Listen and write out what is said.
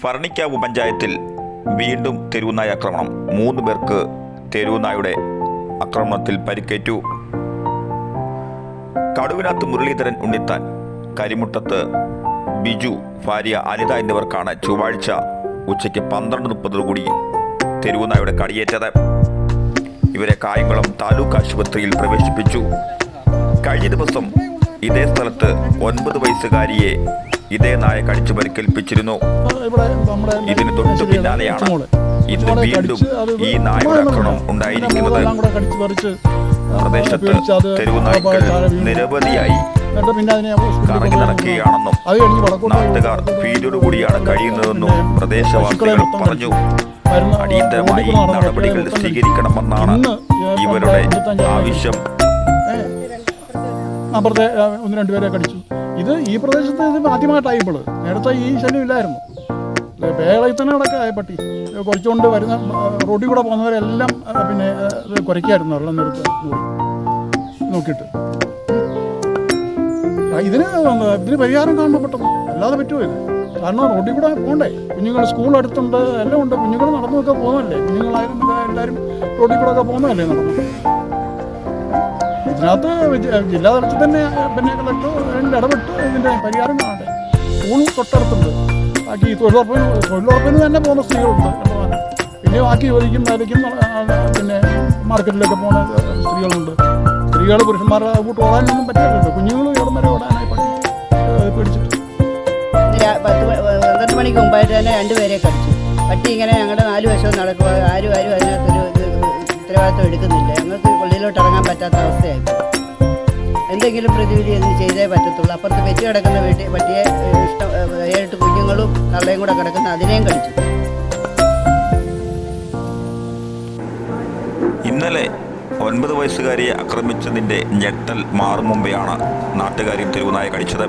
ഫർണിക്കാവ് പഞ്ചായത്തിൽ വീണ്ടും തെരുവുനായ ആക്രമണം. മൂന്ന് പേർക്ക് തെരുവുനായുടെ ആക്രമണത്തിൽ പരിക്കേറ്റു. കടുവിനകത്ത് മുരളീധരൻ ഉണ്ണിത്താൻ കരിമുട്ടത്ത് ബിജു ഭാര്യ അനിത എന്നിവർക്കാണ് ചൊവ്വാഴ്ച ഉച്ചയ്ക്ക് പന്ത്രണ്ട് കൂടി തെരുവുനായുടെ കടിയേറ്റത്. ഇവരെ കായംകുളം താലൂക്ക് ആശുപത്രിയിൽ പ്രവേശിപ്പിച്ചു. കഴിഞ്ഞ ദിവസം ഇതേ സ്ഥലത്ത് ഒൻപത് വയസ്സുകാരിയെ ഇതേ നായ കടിച്ചു പരിക്കേൽപ്പിച്ചിരുന്നു ഇതിന് തൊട്ടു പിന്നാലെയാണ് ഇന്ന് വീണ്ടും ഈ നായയുടെ. ആക്രമണം ഉണ്ടായിരിക്കുന്നത് പ്രദേശത്ത് താഴെ വീണു. നിരവധിയായി കറങ്ങി നടക്കുകയാണെന്നും നാട്ടുകാർ ഭീതിയോടുകൂടിയാണ് കഴിയുന്നതെന്നും പ്രദേശവാസികൾ പറഞ്ഞു. അടിയന്തരമായി നടപടികൾ സ്വീകരിക്കണമെന്നാണ് ഇവരുടെ ആവശ്യം. അപ്പുറത്തെ ഒന്ന് രണ്ടുപേരെ കടിച്ചു. ഇത് ഈ പ്രദേശത്ത് ഇത് ആദ്യമായിട്ടായി ഇപ്പോൾ നേരത്തെ ഈ ശല്യം ഇല്ലായിരുന്നു. വേളയിൽ തന്നെ ആയ പട്ടി. കുറച്ചുകൊണ്ട് വരുന്ന റോഡിൽ കൂടെ പോകുന്നവരെല്ലാം പിന്നെ കുറയ്ക്കായിരുന്നു വെള്ളം നിർത്ത് നോക്കിയിട്ട്. ഇതിന് ഇതിന് പരിഹാരം കാണണം പെട്ടെന്ന്. അല്ലാതെ പറ്റുമോ ഇത്? കാരണം റോഡിൽ കൂടെ പോകണ്ടേ കുഞ്ഞുങ്ങൾ സ്കൂൾ അടുത്തുണ്ട് എല്ലാം ഉണ്ട്. കുഞ്ഞുങ്ങൾ നടന്നൊക്കെ പോകുന്നതല്ലേ? കുഞ്ഞുങ്ങളായാലും എല്ലാവരും റോഡിൽ കൂടെ ഒക്കെ പോകുന്നതല്ലേ നടന്നു ഇതിനകത്ത് വിജ- ജില്ലാ തലത്തിൽ തന്നെ പിന്നെ കളക്ടർ ഇടപെട്ട്. ഇതിന്റെ പരിഹാരം കാണട്ടെ സ്കൂളും തൊട്ടടുത്തുണ്ട്. ബാക്കി തൊഴിലുറപ്പിന് തൊഴിലുറപ്പിന് തന്നെ പോകുന്ന സ്ത്രീകളുണ്ട് പിന്നെ ബാക്കി ജോലിക്കും വേലയ്ക്കും പിന്നെ മാർക്കറ്റിലൊക്കെ പോകുന്ന സ്ത്രീകളുണ്ട്. സ്ത്രീകൾ പുരുഷന്മാരെ കൂട്ട് ഓടാനൊന്നും പറ്റാറുണ്ട് കുഞ്ഞുങ്ങൾ ഇവിടം വരെ ഓടാനായി പറ്റി പേടിച്ചിട്ട്. പത്ത് പന്ത്രണ്ട് മണിക്ക് മുമ്പായിട്ട് തന്നെ രണ്ടുപേരെ കടിച്ചു. പട്ടി ഇങ്ങനെ ഞങ്ങളുടെ നാല് വശവും നടക്കുക ആരും ആരും അതിനകത്തൊരു ഉത്തരവാദിത്വം എടുക്കുന്നില്ല. ഞങ്ങൾക്ക് പള്ളിയിലോട്ട് ഇറങ്ങാൻ പറ്റാത്ത അവസ്ഥയായി എന്തെങ്കിലും പ്രതിവിധി എന്ന് ചെയ്തേ പറ്റത്തുള്ളൂ. അപ്പുറത്ത് വെച്ച് കിടക്കുന്ന വീട്ടിൽ പട്ടിയെ ഇഷ്ടം ഏഴെട്ട് കുഞ്ഞുങ്ങളും കള്ളയും കൂടെ കിടക്കുന്ന അതിനെയും കഴിച്ചു. ഇന്നലെ ഒൻപത് വയസ്സുകാരിയെ ആക്രമിച്ചതിന്റെ ഞെട്ടൽ മാറും മുമ്പെയാണ് നാട്ടുകാരി തെരുവുനായ കടിച്ചത്.